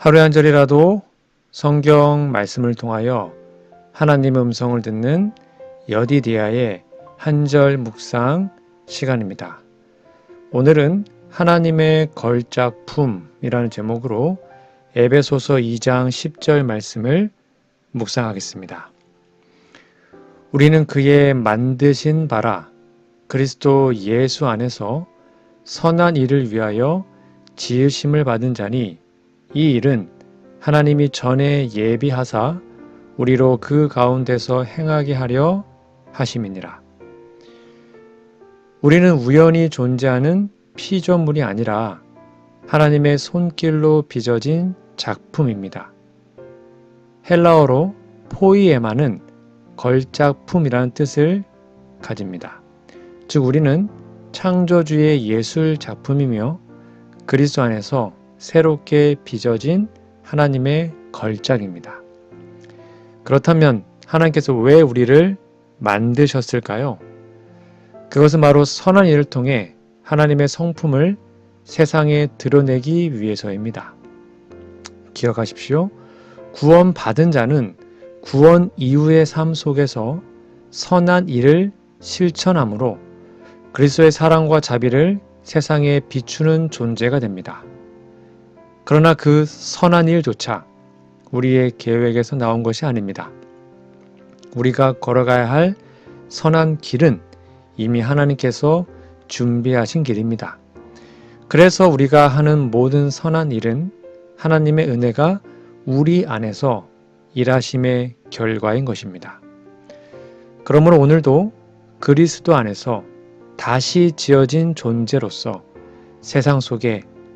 하루에 한 절이라도 성경 말씀을 통하여 하나님의 음성을 듣는 여디디아의 한절 묵상 시간입니다. 오늘은 하나님의 걸작품이라는 제목으로 에베소서 2장 10절 말씀을 묵상하겠습니다. 우리는 그의 만드신 바라 그리스도 예수 안에서 선한 일을 위하여 지으심을 받은 자니 이 일은 하나님이 전에 예비하사 우리로 그 가운데서 행하게 하려 하심이니라. 우리는 우연히 존재하는 피조물이 아니라 하나님의 손길로 빚어진 작품입니다. 헬라어로 포이에마는 걸작품이라는 뜻을 가집니다. 즉 우리는 창조주의 예술 작품이며 그리스도 안에서 새롭게 빚어진 하나님의 걸작입니다. 그렇다면 하나님께서 왜 우리를 만드셨을까요? 그것은 바로 선한 일을 통해 하나님의 성품을 세상에 드러내기 위해서입니다. 기억하십시오. 구원 받은 자는 구원 이후의 삶 속에서 선한 일을 실천함으로 그리스도의 사랑과 자비를 세상에 비추는 존재가 됩니다. 그러나 그 선한 일조차 우리의 계획에서 나온 것이 아닙니다. 우리가 걸어가야 할 선한 길은 이미 하나님께서 준비하신 길입니다. 그래서 우리가 하는 모든 선한 일은 하나님의 은혜가 우리 안에서 일하심의 결과인 것입니다. 그러므로 오늘도 그리스도 안에서 다시 지어진 존재로서 세상 속에